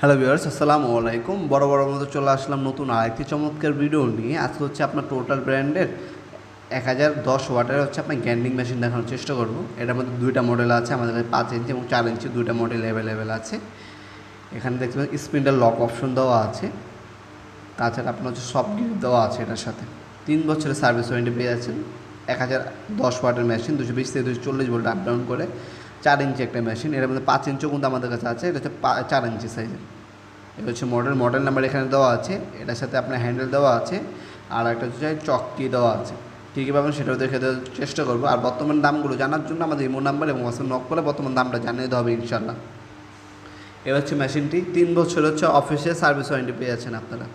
Hello viewers আসসালামু আলাইকুম। বড় বড় মতো চলে আসলাম নতুন আরেকটি চমৎকার ভিডিও নিয়ে। আজকে হচ্ছে আপনার টোটাল ব্র্যান্ডের এক হাজার দশ ওয়াটের হচ্ছে আপনার গ্যান্ডিং মেশিন দেখানোর চেষ্টা করব। এটার মধ্যে দুইটা মডেল আছে, আমাদের কাছে পাঁচ ইঞ্চি এবং চার ইঞ্চি দুইটা মডেল অ্যাভেলেবেল আছে। এখানে দেখতে পাচ্ছেন স্পিন্ডার লক অপশন দেওয়া আছে। তাছাড়া আপনার হচ্ছে সব গিফট দেওয়া আছে এটার সাথে। তিন বছরের সার্ভিস ওয়ারেন্টি পেয়ে যাচ্ছেন। এক হাজার দশ ওয়াটের মেশিন দুশো বিশ থেকে দুশো চল্লিশ ভোল্ট আপ ডাউন করে। চার ইঞ্চি একটা মেশিন এর মধ্যে পাঁচ ইঞ্চিও কিন্তু আমাদের কাছে আছে, এটা হচ্ছে চার ইঞ্চি সাইজের এটা হচ্ছে মডেল মডেল নাম্বার এখানে দেওয়া আছে, এটার সাথে আপনার হ্যান্ডেল দেওয়া আছে, আর একটা হচ্ছে চকটি দেওয়া আছে। কী পাবেন সেটাও দেখে দেওয়ার চেষ্টা করব। আর বর্তমান দামগুলো জানার জন্য আমাদের ইমো নাম্বার এবং হোয়াটসঅ্যাপ নক করে বর্তমান দামটা জানিয়ে দেওয়া হবে ইনশাল্লাহ এবার হচ্ছে মেশিনটি তিন বছর হচ্ছে অফিসে সার্ভিস ওয়ারেন্টি পেয়ে যাচ্ছেন আপনারা।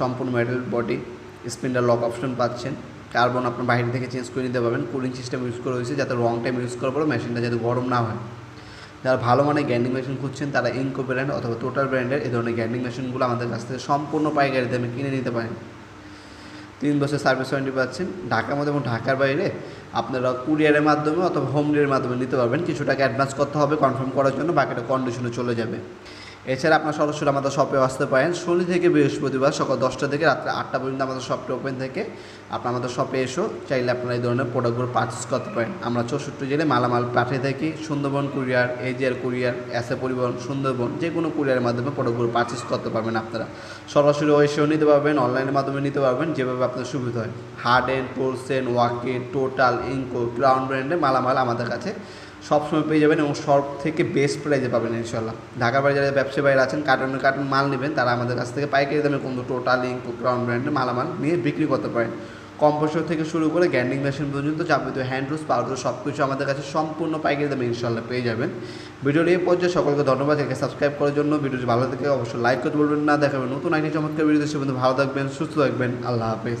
সম্পূর্ণ metal body spindle lock option পাচ্ছেন। কার্বন আপনার বাইরে থেকে চেঞ্জ করে নিতে পারবেন। কুলিং সিস্টেম ইউজ করা হয়েছে যাতে রং টাইম ইউজ করার পরে মেশিনটা যাতে গরম না হয়। যারা ভালো মানের গ্যান্ডিং মেশিন খুঁজছেন, তারা ইনকো ব্র্যান্ড অথবা টোটাল ব্র্যান্ডের এই ধরনের গ্যান্ডিং মেশিনগুলো আমাদের কাছ থেকে সম্পূর্ণ পাইকারি দামে কিনে নিতে পারেন। তিন বছর সার্ভিস ওয়ারেন্টি পাচ্ছেন। ঢাকার মধ্যে এবং ঢাকার বাইরে আপনারা কুরিয়ারের মাধ্যমে অথবা হোম ডেলিভারির মাধ্যমে নিতে পারবেন। কিছু টাকা অ্যাডভান্স করতে হবে কনফার্ম করার জন্য, বাকিটা কন্ডিশনে চলে যাবে। এছাড়া আপনার সরাসরি আমাদের শপে আসতে পারেন। শনি থেকে বৃহস্পতিবার সকাল দশটা থেকে রাত্রে আটটা পর্যন্ত আমাদের শপটা ওপেন থেকে। আপনার আমাদের শপে এসো, চাইলে আপনারা এই ধরনের প্রোডাক্টগুলো পারচেস করতে পারেন। আমরা চৌষট্টি জেলে মালামাল পাঠিয়ে থাকি। Sundarban courier AGR courier SA Paribahan, Sundarban যে কোনো কুরিয়ারের মাধ্যমে প্রোডাক্টগুলো পারচেস করতে পারবেন আপনারা। সরাসরি এসেও নিতে পারবেন অনলাইনের মাধ্যমে নিতে পারবেন, যেভাবে আপনার সুবিধা হয়। হার্ড এন্ড টোলসেন ওয়াকে টোটাল ইনকো ক্রাউন ব্র্যান্ডের মালামাল আমাদের কাছে। সবসময় পেয়ে যাবেন এবং সব থেকে বেস্ট প্রাইজে পাবেন ইনশাল্লাহ ঢাকার বাইরে যারা ব্যবসায়ী বাইরে আছেন কার্টুনে কার্টুন মাল নেবেন, তারা আমাদের কাছ থেকে পাইকারি দামে কিন্তু টোটাল ক্রাউন ব্র্যান্ডের মালামাল নিয়ে বিক্রি করতে পারেন। কম্পোসার থেকে শুরু করে গ্যান্ডিং মেশিন পর্যন্ত যাবতীয় হ্যান্ড রুস পাউডার সব কিছু আমাদের কাছে সম্পূর্ণ পাইকারি দামে ইনশাল্লাহ পেয়ে যাবেন। ভিডিওটি এই পর্যায়ে সকলকে ধন্যবাদ, একে সাবস্ক্রাইব করার জন্য। ভিডিওটি ভালো থেকে অবশ্যই লাইক করতে বলবেন না। দেখাবেন নতুন আইটি চমৎকার ভিডিও সে ভালো থাকবেন, সুস্থ থাকবেন। আল্লাহ হাফেজ।